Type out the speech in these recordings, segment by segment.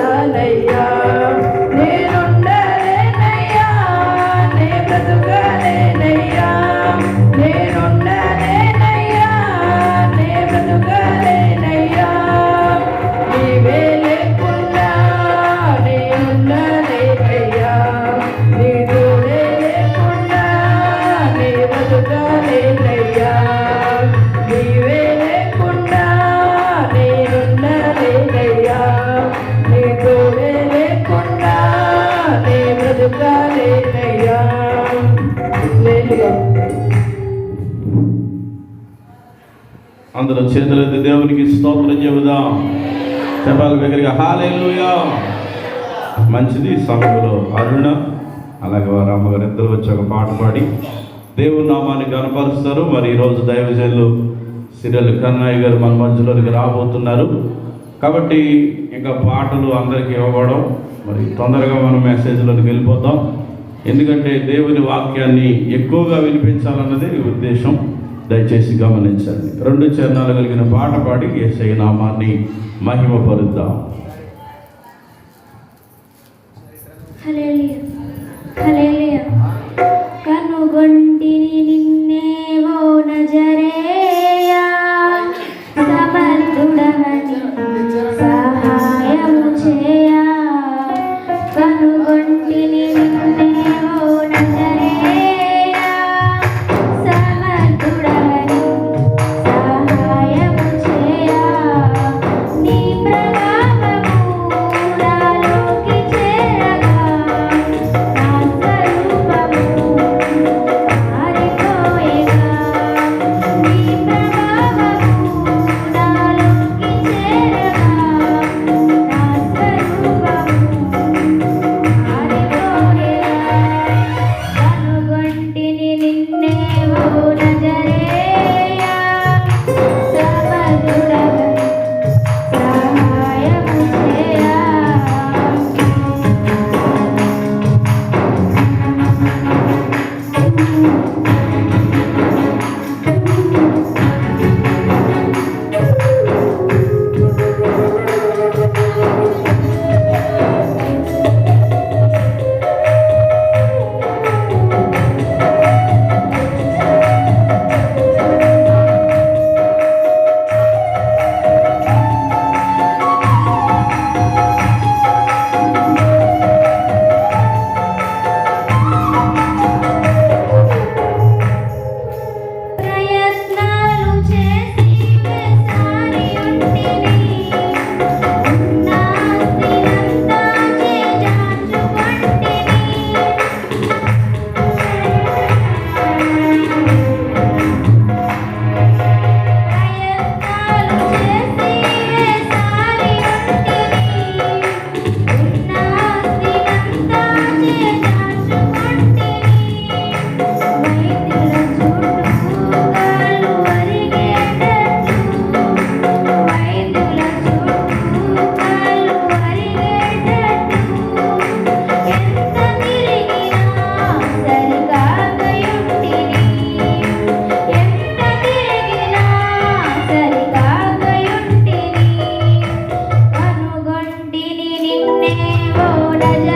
தலை బ్రతకాలేనయ్యా లేదుగా అందరూ చేతులెత్తి దేవునికి స్తోత్రం చెబుదాం. చెప్పాలి దగ్గరగా హాలేలుయా మంచిది సమయంలో అరుణ అలాగే వారు అమ్మగారు ఇద్దరు వచ్చి ఒక పాట పాడి దేవుని నామాన్ని కనపరుస్తారు మరి ఈరోజు దైవజనులు సిరియల్ కన్నయ్య గారు మన మధ్యలోకి రాబోతున్నారు. కాబట్టి ఇంకా పాటలు అందరికీ ఇవ్వబడం మరి తొందరగా మనం మెసేజ్లోకి వెళ్ళిపోతాం ఎందుకంటే దేవుని వాక్యాన్ని ఎక్కువగా వినిపించాలన్నది ఉద్దేశం. దయచేసి గమనించండి. రెండు చరణాలు కలిగిన పాట పాడి ఏసై నామాన్ని మహిమపరుద్దాం. హల్లెలూయా. போடல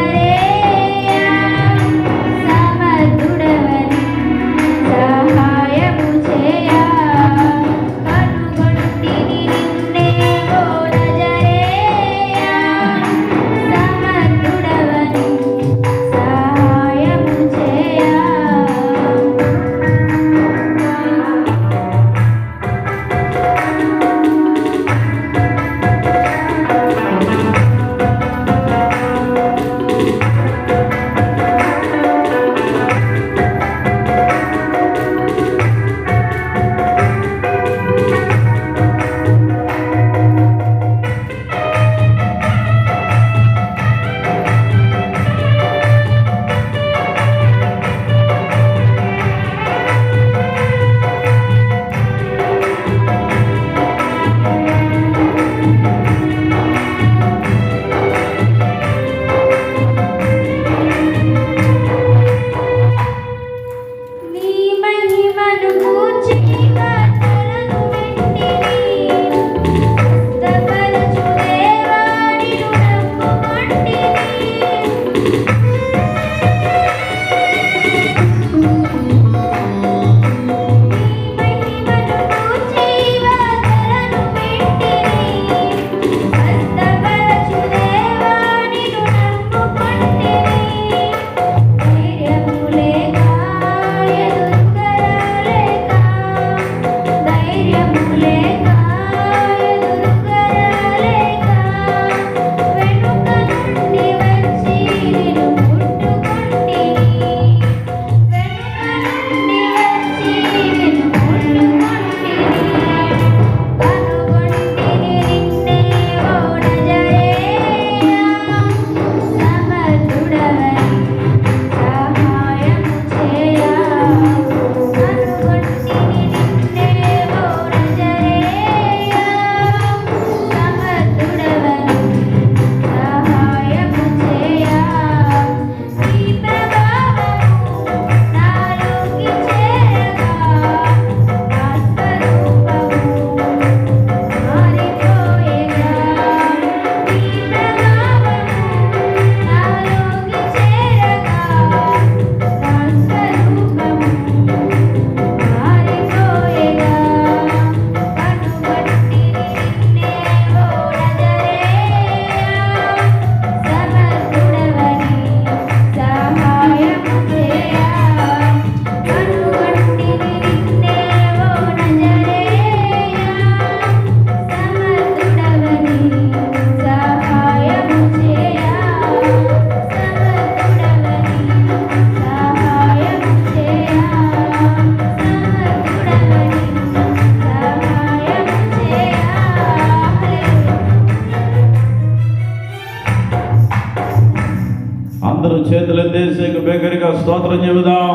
స్తోత్రం చెబుదాం.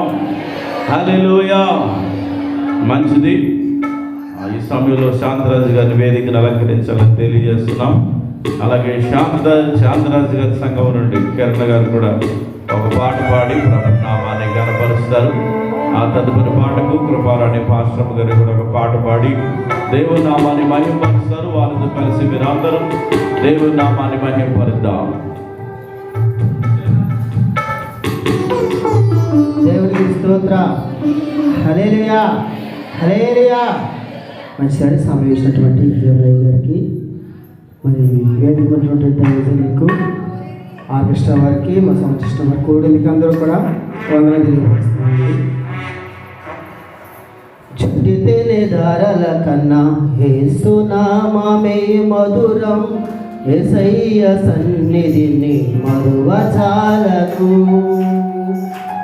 హలోయా మంచిది ఈ సమయంలో శాంతరాజు గారి వేదికను అలంకరించాలని తెలియజేస్తున్నాం. అలాగే శాంత శాంతరాజు గారి సంఘం నుండి కిరణ్ గారు కూడా ఒక పాట పాడి ప్రభు నామాన్ని గనపరుస్తారు. ఆ తదుపరి పాటకు కృపారాణి పాశ్రమ గారు కూడా ఒక పాట పాడి దేవునామాన్ని మహింపరుస్తారు. వారితో కలిసి మీరందరూ దేవుని నామాన్ని మహింపరుద్దాం. దేవునికి స్తోత్ర. హలేరియా హలేలుయా మంచిగా సమావేశినటువంటి దేవులయ్య గారికి మరి వేదిక ఉన్నటువంటి దైవజనులకు ఆర్కెస్ట్రా వారికి మా సంవత్సరం వారికి కూడా మీకు అందరూ కూడా వందన చుట్టి చుట్టితేనే దారాల కన్నా ఏసునామే మధురం ఎసయ్య సన్నిధిని మరువ చాలకు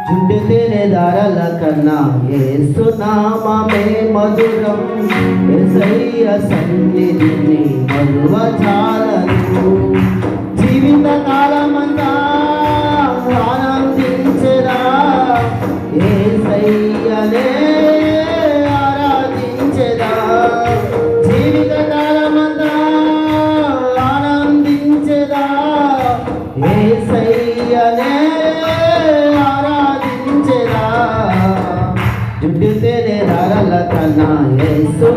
చుట్టితేనే దారాల కన్నా ఏసునామే మధురం. ఎసయ్య సన్నిధిని మరువ చాలను జీవిత కాలమంతా ఆనందించరా ఏ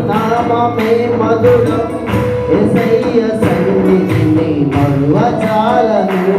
ఏసునామే మధురం ఎసయ్య సన్నిధిని మరువ చాలను